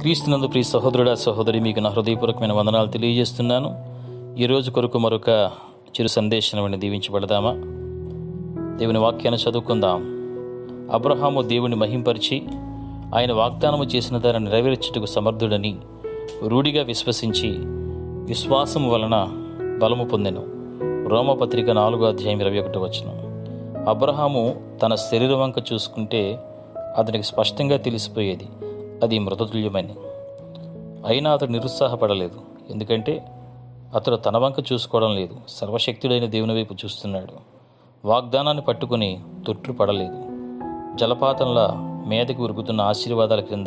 క్రీస్తునందు ప్రియ సహోదరుడా సహోదరి మీకు నా హృదయపూర్వకమైన వందనాలు తెలియజేస్తున్నాను. ఈరోజు కొరకు మరొక చిరు సందేశం దీవించబడదామా? దేవుని వాక్యాన్ని చదువుకుందాం. అబ్రహాము దేవుని మహింపరిచి ఆయన వాగ్దానము చేసిన దాన్ని నెరవేర్చుటకు సమర్థుడని రూఢిగా విశ్వసించి విశ్వాసం వలన బలము పొందెను. రోమపత్రిక నాలుగో అధ్యాయం ఇరవై ఒకటి వచ్చిన అబ్రహాము తన శరీరం వంక చూసుకుంటే అతనికి స్పష్టంగా తెలిసిపోయేది. అది మృతతుల్యమని అయినా అతడు నిరుత్సాహపడలేదు. ఎందుకంటే అతడు తన వంక చూసుకోవడం లేదు. సర్వశక్తుడైన దేవుని వైపు చూస్తున్నాడు. వాగ్దానాన్ని పట్టుకుని తొట్టుపడలేదు జలపాతంలా మేదకు ఉరుకుతున్న ఆశీర్వాదాల క్రింద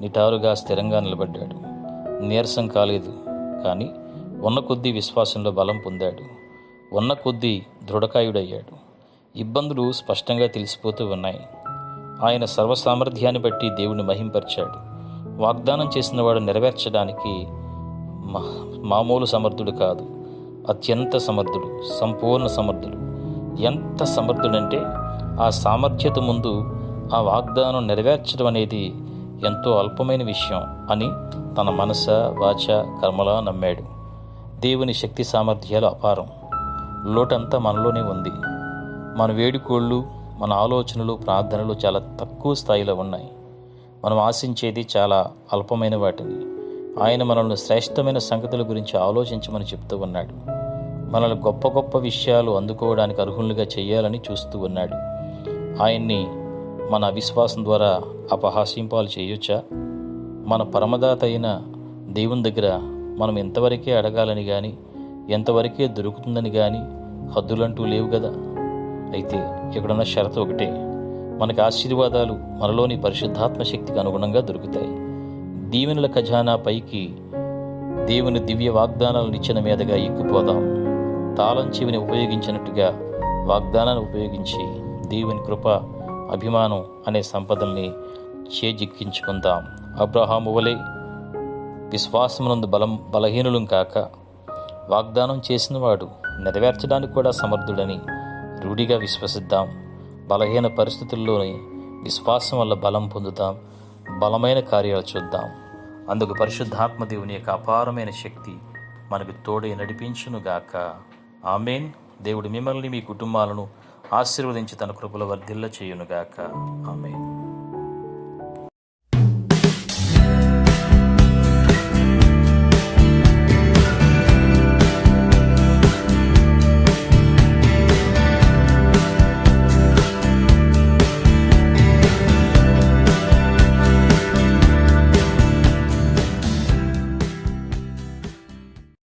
నిటారుగా స్థిరంగా నిలబడ్డాడు. నీరసం కాలేదు కానీ ఉన్న కొద్దీ విశ్వాసంలో బలం పొందాడు. ఉన్న కొద్దీ దృఢకాయుడయ్యాడు. ఇబ్బందులు స్పష్టంగా తెలిసిపోతూ ఉన్నాయి. ఆయన సర్వసామర్థ్యాన్ని బట్టి దేవుని మహింపరిచాడు. వాగ్దానం చేసిన వాడు నెరవేర్చడానికి మామూలు సమర్థుడు కాదు. అత్యంత సమర్థుడు సంపూర్ణ సమర్థుడు. ఎంత సమర్థుడంటే ఆ సామర్థ్యత ముందు ఆ వాగ్దానం నెరవేర్చడం అనేది ఎంతో అల్పమైన విషయం అని తన మనస వాచ కర్మలా నమ్మాడు. దేవుని శక్తి సామర్థ్యాలు అపారం. లోటంతా మనలోనే ఉంది. మన వేడుకోళ్ళు మన ఆలోచనలు ప్రార్థనలు చాలా తక్కువ స్థాయిలో ఉన్నాయి. మనం ఆశించేది చాలా అల్పమైన వాటిని. ఆయన మనల్ని శ్రేష్టమైన సంగతుల గురించి ఆలోచించమని చెప్తూ ఉన్నాడు. మనల్ని గొప్ప గొప్ప విషయాలు అందుకోవడానికి అర్హులుగా చేయాలని చూస్తూ ఉన్నాడు. ఆయన్ని మన అవిశ్వాసం ద్వారా అపహాస్యంపాలు చేయొచ్చా? మన పరమదాత అయిన దేవుని దగ్గర మనం ఎంతవరకే అడగాలని కానీ ఎంతవరకే దొరుకుతుందని కానీ హద్దులంటూ లేవు కదా అయితే ఇక్కడున్న షరతు ఒకటే. మనకి ఆశీర్వాదాలు మనలోని పరిశుద్ధాత్మ శక్తికి అనుగుణంగా దొరుకుతాయి. దీవెనల ఖజానా పైకి దేవుని దివ్య వాగ్దానాలను ఇచ్చిన మీదగా ఎక్కిపోదాం. తాళం చెవిని ఉపయోగించినట్టుగా వాగ్దానాన్ని ఉపయోగించి దేవుని కృప అభిమానం అనే సంపదల్ని చేజిక్కించుకుందాం. అబ్రహాము వలె విశ్వాసమునందు బలం బలహీనులం కాక వాగ్దానం చేసినవాడు నెరవేర్చడానికి కూడా సమర్థుడని రూఢిగా విశ్వసిద్దాం. బలహీన పరిస్థితుల్లోని విశ్వాసం వల్ల బలం పొందుతాం. బలమైన కార్యాలు చూద్దాం. అందుకు పరిశుద్ధాత్మ దేవుని యొక్క అపారమైన శక్తి మనకు తోడై నడిపించునుగాక ఆమెన్. దేవుడు మిమ్మల్ని మీ కుటుంబాలను ఆశీర్వదించి తన కృపల వర్ధిల్ల చేయునుగాక ఆమెన్.